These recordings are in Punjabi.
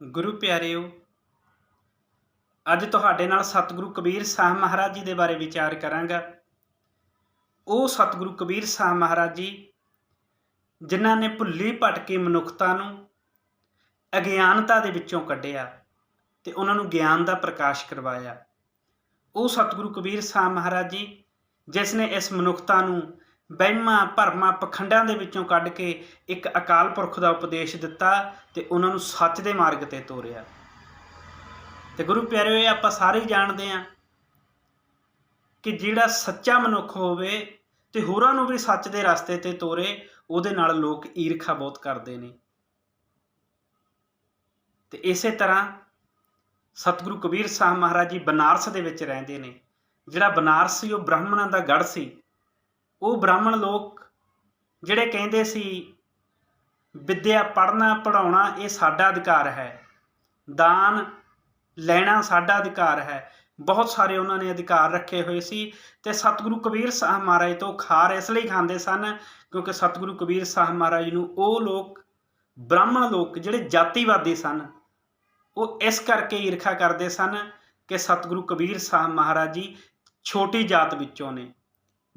ਗੁਰੂ ਪਿਆਰਿਓ, ਅੱਜ ਤੁਹਾਡੇ ਨਾਲ ਸਤਿਗੁਰੂ ਕਬੀਰ ਸਾਹਿਬ ਮਹਾਰਾਜ ਜੀ ਦੇ ਬਾਰੇ ਵਿਚਾਰ ਕਰਾਂਗਾ। ਉਹ ਸਤਿਗੁਰੂ ਕਬੀਰ ਸਾਹਿਬ ਮਹਾਰਾਜ ਜੀ, ਜਿਨ੍ਹਾਂ ਨੇ ਭੁੱਲੀ ਭਟਕੀ ਮਨੁੱਖਤਾ ਨੂੰ ਅਗਿਆਨਤਾ ਦੇ ਵਿੱਚੋਂ ਕੱਢਿਆ ਤੇ ਉਹਨਾਂ ਨੂੰ ਗਿਆਨ ਦਾ ਪ੍ਰਕਾਸ਼ ਕਰਵਾਇਆ। ਉਹ ਸਤਿਗੁਰੂ ਕਬੀਰ ਸਾਹਿਬ ਮਹਾਰਾਜ ਜੀ, ਜਿਸ ਨੇ ਇਸ ਮਨੁੱਖਤਾ ਨੂੰ ਵਹਿਮਾਂ ਭਰਮਾਂ ਪਖੰਡਾਂ ਦੇ ਵਿੱਚੋਂ ਕੱਢ ਕੇ ਇੱਕ ਅਕਾਲ ਪੁਰਖ ਦਾ ਉਪਦੇਸ਼ ਦਿੱਤਾ ਤੇ ਉਹਨਾਂ ਨੂੰ ਸੱਚ ਦੇ ਮਾਰਗ ਤੇ ਤੋਰਿਆ। ਤੇ ਗੁਰੂ ਪਿਆਰਿਓ, ਇਹ ਆਪਾਂ ਸਾਰੇ ਹੀ ਜਾਣਦੇ ਹਾਂ ਕਿ ਜਿਹੜਾ ਸੱਚਾ ਮਨੁੱਖ ਹੋਵੇ ਤੇ ਹੋਰਾਂ ਨੂੰ ਵੀ ਸੱਚ ਦੇ ਰਸਤੇ ਤੇ ਤੋਰੇ, ਉਹਦੇ ਨਾਲ ਲੋਕ ਈਰਖਾ ਬਹੁਤ ਕਰਦੇ ਨੇ। ਤੇ ਇਸੇ ਤਰ੍ਹਾਂ ਸਤਿਗੁਰੂ ਕਬੀਰ ਸਾਹਿਬ ਮਹਾਰਾਜ ਜੀ ਬਨਾਰਸ ਦੇ ਵਿੱਚ ਰਹਿੰਦੇ ਨੇ। ਜਿਹੜਾ ਬਨਾਰਸ ਸੀ, ਉਹ ਬ੍ਰਾਹਮਣਾਂ ਦਾ ਗੜ ਸੀ। ਉਹ ਬ੍ਰਾਹਮਣ ਲੋਕ ਜਿਹੜੇ ਕਹਿੰਦੇ ਸੀ, ਵਿੱਦਿਆ ਪੜ੍ਹਨਾ ਪੜਾਉਣਾ ਇਹ ਸਾਡਾ ਅਧਿਕਾਰ ਹੈ। ਦਾਨ ਲੈਣਾ ਸਾਡਾ ਅਧਿਕਾਰ ਹੈ। ਬਹੁਤ ਸਾਰੇ ਉਹਨਾਂ ਨੇ ਅਧਿਕਾਰ ਰੱਖੇ ਹੋਏ ਸੀ ਤੇ ਸਤਿਗੁਰੂ ਕਬੀਰ ਸਾਹਿਬ ਮਹਾਰਾਜ ਤੋਂ ਖਾਰ ਇਸ ਲਈ ਖਾਂਦੇ ਸਨ ਕਿਉਂਕਿ ਸਤਿਗੁਰੂ ਕਬੀਰ ਸਾਹਿਬ ਮਹਾਰਾਜ ਨੂੰ ਉਹ ਲੋਕ, ਬ੍ਰਾਹਮਣ ਲੋਕ ਜਿਹੜੇ ਜਾਤੀਵਾਦੀ ਸਨ, ਉਹ ਇਸ ਕਰਕੇ ਈਰਖਾ ਕਰਦੇ ਸਨ ਕਿ ਸਤਿਗੁਰੂ ਕਬੀਰ ਸਾਹਿਬ ਮਹਾਰਾਜ ਜੀ ਛੋਟੀ ਜਾਤ ਵਿੱਚੋਂ ਨੇ।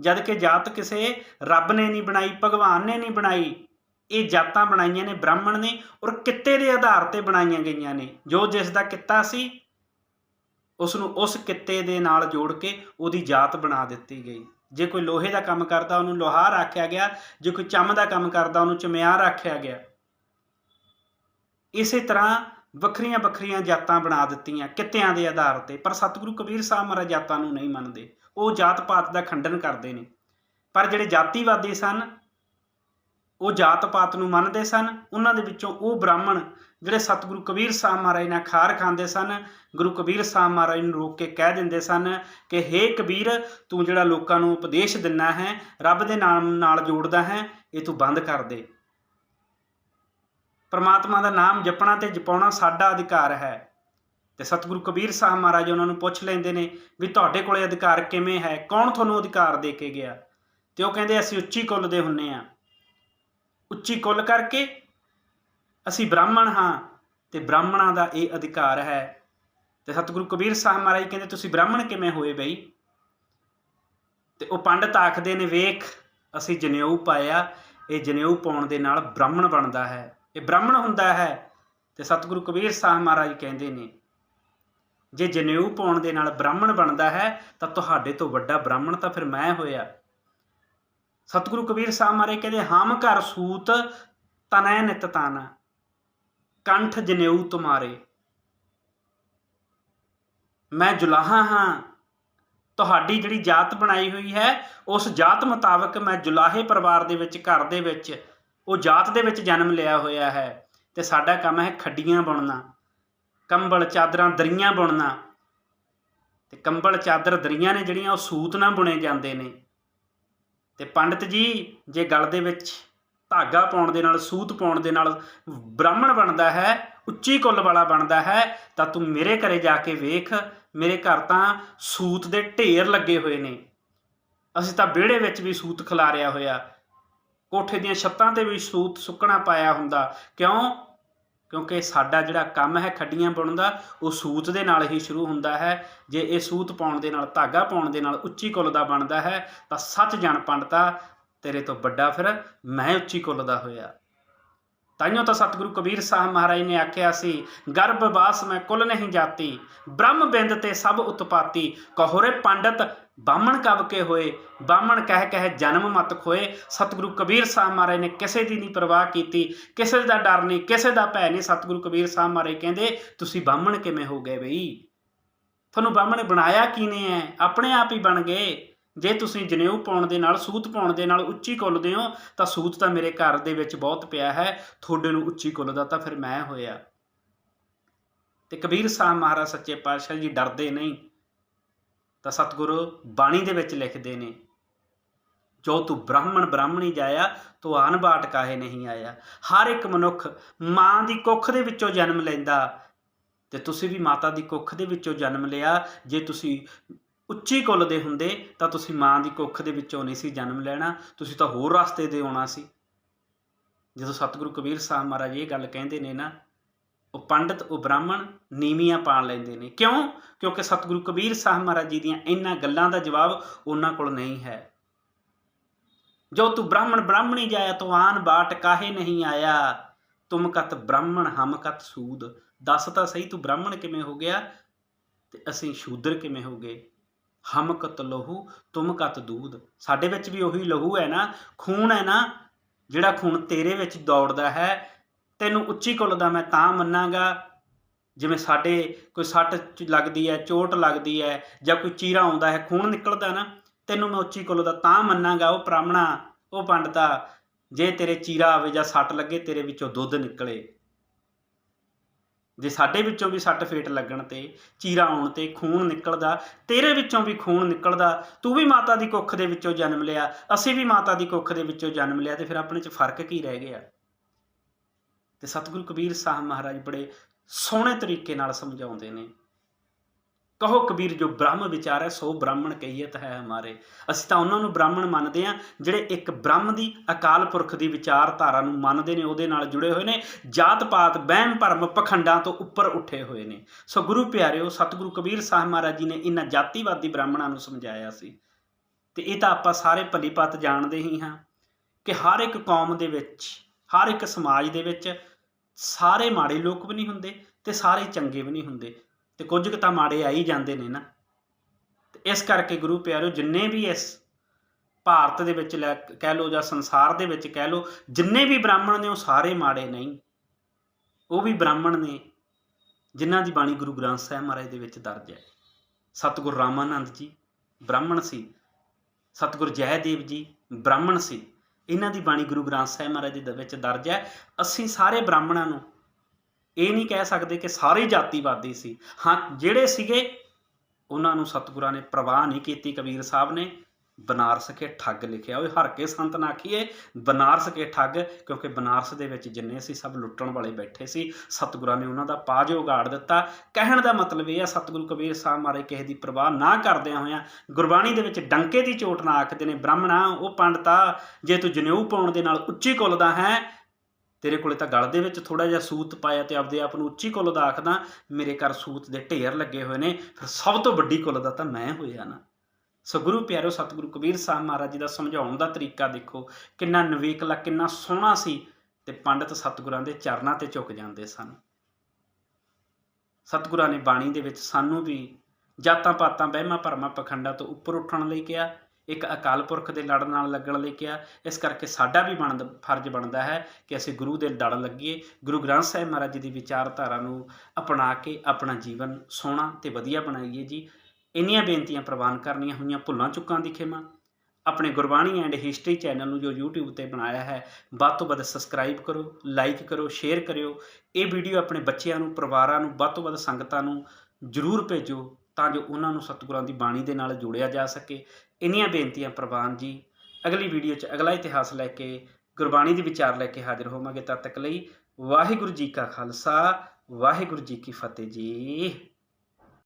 ਜਦ ਕਿ ਜਾਤ ਕਿਸੇ ਰੱਬ ਨੇ ਨਹੀਂ ਬਣਾਈ, ਭਗਵਾਨ ਨੇ ਨਹੀਂ ਬਣਾਈ। ਇਹ ਜਾਤਾਂ ਬਣਾਈਆਂ ਨੇ, ਬ੍ਰਾਹਮਣ ਨੇ ਔਰ ਕਿੱਤੇ ਦੇ ਆਧਾਰ ਤੇ ਬਣਾਈਆਂ ਗਈਆਂ ਨੇ। ਜੋ ਜਿਸ ਦਾ ਕਿੱਤਾ ਸੀ ਉਸ ਨੂੰ ਉਸ ਕਿੱਤੇ ਦੇ ਨਾਲ ਜੋੜ ਕੇ ਉਹਦੀ ਜਾਤ ਬਣਾ ਦਿੱਤੀ ਗਈ। ਜੇ ਕੋਈ ਲੋਹੇ ਦਾ ਕੰਮ ਕਰਦਾ, ਉਹਨੂੰ ਲੋਹਾਰ ਆਖਿਆ ਗਿਆ। ਜੇ ਕੋਈ ਚੰਮ ਦਾ ਕੰਮ ਕਰਦਾ, ਉਹਨੂੰ ਚਮਿਆਰ ਆਖਿਆ ਗਿਆ। ਇਸੇ ਤਰ੍ਹਾਂ ਵੱਖਰੀਆਂ ਵੱਖਰੀਆਂ ਜਾਤਾਂ ਬਣਾ ਦਿੱਤੀਆਂ ਕਿੱਤਿਆਂ ਦੇ ਆਧਾਰ ਤੇ। ਪਰ ਸਤਿਗੁਰੂ ਕਬੀਰ ਸਾਹਿਬ ਮਹਾਰਾਜ ਜਾਤਾਂ ਨੂੰ ਨਹੀਂ ਮੰਨਦੇ। ਉਹ ਜਾਤ ਪਾਤ ਦਾ ਖੰਡਨ ਕਰਦੇ ਨੇ। ਪਰ ਜਿਹੜੇ ਜਾਤੀਵਾਦੀ ਸਨ, ਉਹ ਜਾਤ ਪਾਤ ਨੂੰ ਮੰਨਦੇ ਸਨ। ਉਹਨਾਂ ਦੇ ਵਿੱਚੋਂ ਉਹ ਬ੍ਰਾਹਮਣ ਜਿਹੜੇ ਸਤਿਗੁਰੂ ਕਬੀਰ ਸਾਹਿਬ ਮਹਾਰਾਜ ਨਾਲ ਖਾਰ ਖਾਂਦੇ ਸਨ, ਗੁਰੂ ਕਬੀਰ ਸਾਹਿਬ ਮਹਾਰਾਜ ਨੂੰ ਰੋਕ ਕੇ ਕਹਿ ਦਿੰਦੇ ਸਨ ਕਿ, ਹੇ ਕਬੀਰ, ਤੂੰ ਜਿਹੜਾ ਲੋਕਾਂ ਨੂੰ ਉਪਦੇਸ਼ ਦਿੰਨਾ ਹੈ, ਰੱਬ ਦੇ ਨਾਮ ਨਾਲ ਜੋੜਦਾ ਹੈ, ਇਹ ਤੂੰ ਬੰਦ ਕਰ ਦੇ। ਪਰਮਾਤਮਾ ਦਾ ਨਾਮ ਜਪਣਾ ਤੇ ਜਪਾਉਣਾ ਸਾਡਾ ਅਧਿਕਾਰ ਹੈ। ਤੇ ਸਤਿਗੁਰੂ ਕਬੀਰ ਸਾਹਿਬ ਮਹਾਰਾਜ ਉਹਨਾਂ ਨੂੰ ਪੁੱਛ ਲੈਂਦੇ ਨੇ ਵੀ ਤੁਹਾਡੇ ਕੋਲੇ ਅਧਿਕਾਰ ਕਿਵੇਂ ਹੈ? ਕੌਣ ਤੁਹਾਨੂੰ ਅਧਿਕਾਰ ਦੇ ਕੇ ਗਿਆ? ਤੇ ਉਹ ਕਹਿੰਦੇ, ਅਸੀਂ ਉੱਚੀ ਕੁੱਲ ਦੇ ਹੁੰਨੇ ਆ। ਉੱਚੀ ਕੁੱਲ ਕਰਕੇ ਅਸੀਂ ਬ੍ਰਾਹਮਣ ਹਾਂ ਤੇ ਬ੍ਰਾਹਮਣਾਂ ਦਾ ਇਹ ਅਧਿਕਾਰ ਹੈ। ਤੇ ਸਤਿਗੁਰੂ ਕਬੀਰ ਸਾਹਿਬ ਮਹਾਰਾਜ ਕਹਿੰਦੇ, ਤੁਸੀਂ ਬ੍ਰਾਹਮਣ ਕਿਵੇਂ ਹੋਏ ਬਈ? ਤੇ ਉਹ ਪੰਡਤ ਆਖਦੇ ਨੇ, ਵੇਖ, ਅਸੀਂ ਜਨੇਊ ਪਾਇਆ, ਇਹ ਜਨੇਊ ਪਾਉਣ ਦੇ ਨਾਲ ਬ੍ਰਾਹਮਣ ਬਣਦਾ ਹੈ। ਇਹ ਬ੍ਰਾਹਮਣ ਹੁੰਦਾ ਹੈ। ਤੇ ਸਤਿਗੁਰੂ ਕਬੀਰ ਸਾਹਿਬ ਮਹਾਰਾਜ ਕਹਿੰਦੇ ਨੇ ਜੇ ਜਨੇਊ ਪਾਉਣ ਦੇ ਨਾਲ ਬ੍ਰਾਹਮਣ ਬਣਦਾ ਹੈ, ਤਾਂ ਤੁਹਾਡੇ ਤੋਂ ਵੱਡਾ ਬ੍ਰਾਹਮਣ ਤਾਂ ਫਿਰ ਮੈਂ ਹੋਇਆ। ਸਤਿਗੁਰੂ ਕਬੀਰ ਸਾਹਿਬ ਮਾਰੇ ਕਹਿੰਦੇ, ਹਮ ਘਰ ਸੂਤ ਤਨੈ ਨਿਤ ਤਾਨਾ, ਕੰਠ ਜਨੇਊ ਤੁਮਾਰੇ। ਮੈਂ ਜੁਲਾਹਾ ਹਾਂ। ਤੁਹਾਡੀ ਜਿਹੜੀ ਜਾਤ ਬਣਾਈ ਹੋਈ ਹੈ, ਉਸ ਜਾਤ ਮੁਤਾਬਕ ਮੈਂ ਜੁਲਾਹੇ ਪਰਿਵਾਰ ਦੇ ਵਿੱਚ, ਘਰ ਦੇ ਵਿੱਚ, ਉਹ ਜਾਤ ਦੇ ਵਿੱਚ ਜਨਮ ਲਿਆ ਹੋਇਆ ਹੈ ਤੇ ਸਾਡਾ ਕੰਮ ਹੈ ਖੱਡੀਆਂ ਬਣਨਾ। ਕੰਬਲ ਚਾਦਰਾਂ ਦਰੀਆਂ ਬੁਣਨਾ। ਤੇ ਕੰਬਲ ਚਾਦਰ ਦਰੀਆਂ ਨੇ ਜਿਹੜੀਆਂ, ਉਹ ਸੂਤ ਨਾਲ ਬੁਣੇ ਜਾਂਦੇ ਨੇ। ਤੇ ਪੰਡਤ ਜੀ, ਜੇ ਗਲ ਦੇ ਵਿੱਚ ਧਾਗਾ ਪਾਉਣ ਦੇ ਨਾਲ, ਸੂਤ ਪਾਉਣ ਦੇ ਨਾਲ ਬ੍ਰਾਹਮਣ ਬਣਦਾ ਹੈ, ਉੱਚੀ ਕੁੱਲ ਵਾਲਾ ਬਣਦਾ ਹੈ, ਤਾਂ ਤੂੰ ਮੇਰੇ ਘਰੇ ਜਾ ਕੇ ਵੇਖ, ਮੇਰੇ ਘਰ ਤਾਂ ਸੂਤ ਦੇ ਢੇਰ ਲੱਗੇ ਹੋਏ ਨੇ। ਅਸੀਂ ਤਾਂ ਵਿਹੜੇ ਵਿੱਚ ਵੀ ਸੂਤ ਖਿਲਾਰਿਆ ਹੋਇਆ। ਕੋਠੇ ਦੀਆਂ ਛੱਤਾਂ ਤੇ ਵੀ ਸੂਤ ਸੁੱਕਣਾ ਪਾਇਆ ਹੁੰਦਾ। ਕਿਉਂ? ਕਿਉਂਕਿ ਸਾਡਾ ਜਿਹੜਾ ਕੰਮ ਹੈ ਖੱਡੀਆਂ ਬੁਣਨ ਦਾ, ਉਹ ਸੂਤ ਦੇ ਨਾਲ ਹੀ ਸ਼ੁਰੂ ਹੁੰਦਾ ਹੈ। ਜੇ ਇਹ ਸੂਤ ਪਾਉਣ ਦੇ ਨਾਲ, ਧਾਗਾ ਪਾਉਣ ਦੇ ਨਾਲ ਉੱਚੀ ਕੁੱਲ ਦਾ ਬਣਦਾ ਹੈ, ਤਾਂ ਸੱਚ ਜਣ ਪੰਡਤਾ ਤੇਰੇ ਤੋਂ ਵੱਡਾ ਫਿਰ ਮੈਂ ਉੱਚੀ ਕੁੱਲ ਦਾ ਹੋਇਆ। ਤਾਈਓ ਤਾਂ ਸਤਿਗੁਰੂ ਕਬੀਰ ਸਾਹਿਬ ਮਹਾਰਾਜ ਨੇ ਆਖਿਆ ਸੀ, ਗਰਭ ਬਾਸ ਮੈਂ ਕੁਲ ਨਹੀਂ ਜਾਤੀ, ਬ੍ਰਹਮ ਬਿੰਦ ਤੇ ਸਭ ਉਤਪਾਤੀ, ਕਹੋਰੇ ਪੰਡਤ ਬਾਹਮਣ ਕਬ ਕੇ ਹੋਏ, ਬਾਹਮਣ ਕਹਿ ਕਹਿ ਜਨਮ ਮਤ ਖੋਏ। ਸਤਿਗੁਰੂ ਕਬੀਰ ਸਾਹਿਬ ਮਹਾਰਾਜ ਨੇ ਕਿਸੇ ਦੀ ਨਹੀਂ ਪਰਵਾਹ ਕੀਤੀ, ਕਿਸੇ ਦਾ ਡਰ ਨਹੀਂ, ਕਿਸੇ ਦਾ ਭੈ ਨਹੀਂ। ਸਤਿਗੁਰੂ ਕਬੀਰ ਸਾਹਿਬ ਮਹਾਰਾਜ ਕਹਿੰਦੇ, ਤੁਸੀਂ ਬਾਹਮਣ ਕਿਵੇਂ ਹੋ ਗਏ ਬਈ? ਤੁਹਾਨੂੰ ਬਾਹਮਣ ਬਣਾਇਆ ਕਿਨੇ ਹੈ ਆਪਣੇ ਆਪ ਹੀ ਬਣ ਗਏ। ਜੇ ਤੁਸੀਂ ਜਨੇਊ ਪਾਉਣ ਦੇ ਨਾਲ, ਸੂਤ ਪਾਉਣ ਦੇ ਨਾਲ ਉੱਚੀ ਕੁੱਲਦੇ ਹੋ, ਤਾਂ ਸੂਤ ਤਾਂ ਮੇਰੇ ਘਰ ਦੇ ਵਿੱਚ ਬਹੁਤ ਪਿਆ ਹੈ। ਤੁਹਾਡੇ ਨੂੰ ਉੱਚੀ ਕੁੱਲ ਦਾ ਤਾਂ ਫਿਰ ਮੈਂ ਹੋਇਆ। ਤੇ ਕਬੀਰ ਸਾਹਿਬ ਮਹਾਰਾਜ ਸੱਚੇ ਪਾਤਸ਼ਾਹ ਜੀ ਡਰਦੇ ਨਹੀਂ। ਤਾਂ ਸਤਿਗੁਰੂ ਬਾਣੀ ਦੇ ਵਿੱਚ ਲਿਖਦੇ ਨੇ, ਜੋ ਤੂੰ ਬ੍ਰਾਹਮਣ ਬ੍ਰਾਹਮਣੀ ਜਾਇਆ, ਤੂੰ ਆਨ ਬਾਟ ਕਾਹੇ ਨਹੀਂ ਆਇਆ। ਹਰ ਇੱਕ ਮਨੁੱਖ ਮਾਂ ਦੀ ਕੁੱਖ ਦੇ ਵਿੱਚੋਂ ਜਨਮ ਲੈਂਦਾ। ਤੇ ਤੁਸੀਂ ਵੀ ਮਾਤਾ ਦੀ ਕੁੱਖ ਦੇ ਵਿੱਚੋਂ ਜਨਮ ਲਿਆ, ਜੇ ਤੁਸੀਂ ਉੱਚੀ ਕੁੱਲ ਦੇ ਹੁੰਦੇ, ਤਾਂ ਤੁਸੀਂ ਮਾਂ ਦੀ ਕੁੱਖ ਦੇ ਵਿੱਚੋਂ ਨਹੀਂ ਸੀ ਜਨਮ ਲੈਣਾ, ਤੁਸੀਂ ਤਾਂ ਹੋਰ ਰਸਤੇ ਦੇ ਆਉਣਾ ਸੀ। ਜਦੋਂ ਸਤਿਗੁਰੂ ਕਬੀਰ ਸਾਹਿਬ ਮਹਾਰਾਜ ਇਹ ਗੱਲ ਕਹਿੰਦੇ ਨੇ ਨਾ ਉਹ ਪੰਡਤ, ਉਹ ਬ੍ਰਾਹਮਣ ਨੀਵੀਆਂ ਪਾਣ ਲੈਂਦੇ ਨੇ। ਕਿਉਂ? ਕਿਉਂਕਿ ਸਤਿਗੁਰੂ ਕਬੀਰ ਸਾਹਿਬ ਮਹਾਰਾਜ ਜੀ ਦੀਆਂ ਇਹਨਾਂ ਗੱਲਾਂ ਦਾ ਜਵਾਬ ਉਹਨਾਂ ਕੋਲ ਨਹੀਂ ਹੈ। ਜੋ ਤੂੰ ਬ੍ਰਾਹਮਣ ਬ੍ਰਾਹਮਣੀ ਜਾਇਆ, ਤੋ ਆਨ ਬਾਟ ਕਾਹੇ ਨਹੀਂ ਆਇਆ? ਤੁਮ ਕਤ ਬ੍ਰਾਹਮਣ, ਹਮ ਕਤ ਸੂਦ। ਦੱਸ ਤਾਂ ਸਹੀ, ਤੂੰ ਬ੍ਰਾਹਮਣ ਕਿਵੇਂ ਹੋ ਗਿਆ? ਤੇ ਅਸੀਂ ਸ਼ੂਦਰ ਕਿਵੇਂ ਹੋ ਗਏ? ਹਮ ਕਤ ਲਹੂ, ਤੁਮ ਕਤ ਦੂਧ ਸਾਡੇ ਵਿੱਚ ਵੀ ਉਹੀ ਲਹੂ ਹੈ ਨਾ, ਖੂਨ ਹੈ ਨਾ, ਜਿਹੜਾ ਖੂਨ ਤੇਰੇ ਵਿੱਚ ਦੌੜਦਾ ਹੈ ਤੈਨੂੰ ਉੱਚੀ ਕੁੱਲ ਦਾ ਮੈਂ ਤਾਂ ਮੰਨਾਂਗਾ। ਜਿਵੇਂ ਸਾਡੇ ਕੋਈ ਸੱਟ ਲੱਗਦੀ ਹੈ, ਚੋਟ ਲੱਗਦੀ ਹੈ ਜਾਂ ਕੋਈ ਚੀਰਾ ਆਉਂਦਾ ਹੈ, ਖੂਨ ਨਿਕਲਦਾ ਨਾ, ਤੈਨੂੰ ਮੈਂ ਉੱਚੀ ਕੁੱਲ ਦਾ ਤਾਂ ਮੰਨਾਂਗਾ। ਉਹ ਬ੍ਰਾਹਮਣਾ ਉਹ ਪੰਡਤਾ ਜੇ ਤੇਰੇ ਚੀਰਾ ਆਵੇ ਜਾਂ ਸੱਟ ਲੱਗੇ, ਤੇਰੇ ਵਿੱਚੋਂ ਦੁੱਧ ਨਿਕਲੇ। ਜੇ ਸਾਡੇ ਵਿੱਚੋਂ ਵੀ ਸੱਟ ਫੇਟ ਲੱਗਣ ਤੇ, ਚੀਰਾ ਆਉਣ ਤੇ ਖੂਨ ਨਿਕਲਦਾ, ਤੇਰੇ ਵਿੱਚੋਂ ਵੀ ਖੂਨ ਨਿਕਲਦਾ, ਤੂੰ ਵੀ ਮਾਤਾ ਦੀ ਕੁੱਖ ਦੇ ਵਿੱਚੋਂ ਜਨਮ ਲਿਆ, ਅਸੀਂ ਵੀ ਮਾਤਾ ਦੀ ਕੁੱਖ ਦੇ ਵਿੱਚੋਂ ਜਨਮ ਲਿਆ, ਤੇ ਫਿਰ ਆਪਣੇ 'ਚ ਫ਼ਰਕ ਕੀ ਰਹਿ ਗਿਆ? ਤੇ ਸਤਿਗੁਰੂ ਕਬੀਰ ਸਾਹਿਬ ਮਹਾਰਾਜ ਬੜੇ ਸੋਹਣੇ ਤਰੀਕੇ ਨਾਲ ਸਮਝਾਉਂਦੇ ਨੇ। ਕਹੋ ਕਬੀਰ, ਜੋ ਬ੍ਰਹਮ ਵਿਚਾਰ ਹੈ ਸੋ ਬ੍ਰਾਹਮਣ ਕਹੀਅਤ ਹੈ ਹਮਾਰੇ। ਅਸੀਂ ਤਾਂ ਉਹਨਾਂ ਨੂੰ ਬ੍ਰਾਹਮਣ ਮੰਨਦੇ ਆ ਜਿਹੜੇ ਇੱਕ ਬ੍ਰਹਮ ਦੀ ਅਕਾਲ ਪੁਰਖ ਦੀ ਵਿਚਾਰਧਾਰਾ ਨੂੰ ਮੰਨਦੇ ਨੇ, ਉਹਦੇ ਨਾਲ ਜੁੜੇ ਹੋਏ ਨੇ। ਜਾਤ ਪਾਤ ਵਹਿਮ, ਭਰਮ, ਪਖੰਡਾਂ ਤੋਂ ਉੱਪਰ ਉੱਠੇ ਹੋਏ ਨੇ। ਸੋ ਗੁਰੂ ਪਿਆਰਿਓ, ਸਤਿਗੁਰੂ ਕਬੀਰ ਸਾਹਿਬ ਮਹਾਰਾਜ ਜੀ ਨੇ ਇਹਨਾਂ ਜਾਤੀਵਾਦੀ ਬ੍ਰਾਹਮਣਾਂ ਨੂੰ ਸਮਝਾਇਆ ਸੀ। ਤੇ ਇਹ ਤਾਂ ਆਪਾਂ ਸਾਰੇ ਭਲੀਪਤ ਜਾਣਦੇ ਹੀ ਹਾਂ ਕਿ ਹਰ ਇੱਕ ਕੌਮ ਦੇ ਵਿੱਚ, ਹਰ ਇੱਕ ਸਮਾਜ ਦੇ ਵਿੱਚ ਸਾਰੇ ਮਾੜੇ ਲੋਕ ਵੀ ਨਹੀਂ ਹੁੰਦੇ ਤੇ ਸਾਰੇ ਚੰਗੇ ਵੀ ਨਹੀਂ ਹੁੰਦੇ। ਤੇ ਕੁਝ ਕੁ ਤਾਂ ਮਾੜੇ ਆ ਹੀ ਜਾਂਦੇ ਨੇ ਨਾ। ਤੇ ਇਸ ਕਰਕੇ ਗੁਰੂ ਪਿਆਰਿਓ ਜਿੰਨੇ ਵੀ ਇਸ ਭਾਰਤ ਦੇ ਵਿੱਚ ਲੈ ਕਹਿ ਲੋ ਜਾਂ ਸੰਸਾਰ ਦੇ ਵਿੱਚ ਕਹਿ ਲੋ ਜਿੰਨੇ ਵੀ ਬ੍ਰਾਹਮਣ ਨੇ ਉਹ ਸਾਰੇ ਮਾੜੇ ਨਹੀਂ। ਉਹ ਵੀ ਬ੍ਰਾਹਮਣ ਨੇ, ਜਿਨ੍ਹਾਂ ਦੀ ਬਾਣੀ ਗੁਰੂ ਗ੍ਰੰਥ ਸਾਹਿਬ ਮਹਾਰਾਜ ਦੇ ਵਿੱਚ ਦਰਜ ਹੈ। ਸਤਿਗੁਰ ਰਾਮਾਨੰਦ ਜੀ ਬ੍ਰਾਹਮਣ ਸੀ। ਸਤਿਗੁਰ ਜੈਦੇਵ ਜੀ ਬ੍ਰਾਹਮਣ ਸੀ। ਇਹਨਾਂ ਦੀ ਬਾਣੀ ਗੁਰੂ ਗ੍ਰੰਥ ਸਾਹਿਬ ਮਹਾਰਾਜ ਦੇ ਵਿੱਚ ਦਰਜ ਹੈ, ਅਸੀਂ ਸਾਰੇ ਬ੍ਰਾਹਮਣਾਂ ਨੂੰ ਇਹ ਨਹੀਂ ਕਹਿ ਸਕਦੇ ਕਿ ਸਾਰੇ ਜਾਤੀਵਾਦੀ ਸੀ। ਹਾਂ, ਜਿਹੜੇ ਸੀਗੇ, ਉਹਨਾਂ ਨੂੰ ਸਤਿਗੁਰਾਂ ਨੇ ਪ੍ਰਵਾਹ ਨਹੀਂ ਕੀਤੀ, ਕਬੀਰ ਸਾਹਿਬ ਨੇ। ਬਨਾਰਸ ਕੇ ਠੱਗ ਲਿਖਿਆ। ਉਹ ਹਰ ਕੇ ਸੰਤ ਨਾ ਆਖੀਏ, ਬਨਾਰਸ ਕੇ ਠੱਗ, ਕਿਉਂਕਿ ਬਨਾਰਸ ਦੇ ਵਿੱਚ ਜਿੰਨੇ ਸੀ ਸਭ ਲੁੱਟਣ ਵਾਲੇ ਬੈਠੇ ਸੀ। ਸਤਿਗੁਰਾਂ ਨੇ ਉਹਨਾਂ ਦਾ ਪਾਜ ਉਗਾੜ ਦਿੱਤਾ। ਕਹਿਣ ਦਾ ਮਤਲਬ ਇਹ ਆ, ਸਤਿਗੁਰੂ ਕਬੀਰ ਸਾਹਿਬ ਮਾਰੇ ਕਿਸੇ ਦੀ ਪਰਵਾਹ ਨਾ ਕਰਦਿਆਂ ਹੋਇਆਂ ਗੁਰਬਾਣੀ ਦੇ ਵਿੱਚ ਡੰਕੇ ਦੀ ਚੋਟ ਨਾ ਆਖਦੇ ਨੇ, ਬ੍ਰਾਹਮਣਾ, ਉਹ ਪੰਡਤਾ ਜੇ ਤੂੰ ਜਨੇਊ ਪਾਉਣ ਦੇ ਨਾਲ ਉੱਚੀ ਕੁੱਲ ਦਾ ਹੈ, ਤੇਰੇ ਕੋਲੇ ਤਾਂ ਗਲ ਦੇ ਵਿੱਚ ਥੋੜਾ ਜਿਹਾ ਸੂਤ ਪਾਇਆ ਤੇ ਆਪਦੇ ਆਪ ਨੂੰ ਉੱਚੀ ਕੁੱਲ ਦਾ ਆਖਦਾ, ਮੇਰੇ ਘਰ ਸੂਤ ਦੇ ਢੇਰ ਲੱਗੇ ਹੋਏ ਨੇ, ਫਿਰ ਸਭ ਤੋਂ ਵੱਡੀ ਕੁੱਲ ਦਾ ਤਾਂ ਮੈਂ ਹੋਇਆ ਨਾ। ਸੋ ਗੁਰੂ ਪਿਆਰਿਓ ਸਤਿਗੁਰੂ ਕਬੀਰ ਸਾਹਿਬ ਮਹਾਰਾਜ ਜੀ ਦਾ ਸਮਝਾਉਣ ਦਾ ਤਰੀਕਾ ਦੇਖੋ, ਕਿੰਨਾ ਨਵੇਕਲਾ ਕਿੰਨਾ ਸੋਹਣਾ ਸੀ ਤੇ ਪੰਡਤ ਸਤਿਗੁਰਾਂ ਦੇ ਚਰਨਾਂ ਤੇ ਝੁਕ ਜਾਂਦੇ ਸਨ। ਸਤਿਗੁਰਾਂ ਨੇ ਬਾਣੀ ਦੇ ਵਿੱਚ ਸਾਨੂੰ ਵੀ ਜਾਤਾਂ ਪਾਤਾਂ, ਵਹਿਮਾਂ ਭਰਮਾਂ ਪਖੰਡਾਂ ਤੋਂ ਉੱਪਰ ਉੱਠਣ ਲਈ ਕਿਹਾ, ਇੱਕ ਅਕਾਲ ਪੁਰਖ ਦੇ ਲੜ ਨਾਲ ਲੱਗਣ ਲਈ ਕਿਹਾ, ਇਸ ਕਰਕੇ ਸਾਡਾ ਵੀ ਬਣਦਾ, ਫਰਜ਼ ਬਣਦਾ ਹੈ ਕਿ ਅਸੀਂ ਗੁਰੂ ਦੇ ਲੜ ਲੱਗੀਏ, ਗੁਰੂ ਗ੍ਰੰਥ ਸਾਹਿਬ ਮਹਾਰਾਜ ਜੀ ਦੀ ਵਿਚਾਰਧਾਰਾ ਨੂੰ ਅਪਣਾ ਕੇ ਆਪਣਾ ਜੀਵਨ ਸੋਹਣਾ ਤੇ ਵਧੀਆ ਬਣਾਈਏ ਜੀ। ਇੰਨੀਆਂ ਬੇਨਤੀਆਂ ਪ੍ਰਵਾਨ ਕਰਨੀਆਂ ਹੋਈਆਂ ਭੁੱਲਾਂ ਚੁੱਕਾਂ ਦੀ ਖਿਮਾ। ਆਪਣੇ ਗੁਰਬਾਣੀ ਐਂਡ ਹਿਸਟਰੀ ਚੈਨਲ ਨੂੰ ਜੋ YouTube ਤੇ ਬਣਾਇਆ ਹੈ, ਵੱਧ ਤੋਂ ਵੱਧ ਸਬਸਕ੍ਰਾਈਬ ਕਰੋ, ਲਾਈਕ ਕਰੋ, ਸ਼ੇਅਰ ਕਰਿਓ। ਇਹ ਵੀਡੀਓ ਆਪਣੇ ਬੱਚਿਆਂ ਨੂੰ, ਪਰਿਵਾਰਾਂ ਨੂੰ, ਵੱਧ ਤੋਂ ਵੱਧ ਸੰਗਤਾਂ ਨੂੰ ਜਰੂਰ ਭੇਜੋ ਤਾਂ ਜੋ ਉਹਨਾਂ ਨੂੰ ਸਤਿਗੁਰਾਂ ਦੀ ਬਾਣੀ ਦੇ ਨਾਲ ਜੋੜਿਆ ਜਾ ਸਕੇ। ਇੰਨੀਆਂ ਬੇਨਤੀਆਂ ਪ੍ਰਵਾਨ ਜੀ। ਅਗਲੀ ਵੀਡੀਓ 'ਚ ਅਗਲਾ ਇਤਿਹਾਸ ਲੈ ਕੇ, ਗੁਰਬਾਣੀ ਦੇ ਵਿਚਾਰ ਲੈ ਕੇ ਹਾਜ਼ਰ ਹੋਵਾਂਗੇ। ਤਦ ਤੱਕ ਲਈ ਵਾਹਿਗੁਰੂ ਜੀ ਕਾ ਖਾਲਸਾ, ਵਾਹਿਗੁਰੂ ਜੀ ਕੀ ਫਤਿਹ ਜੀ।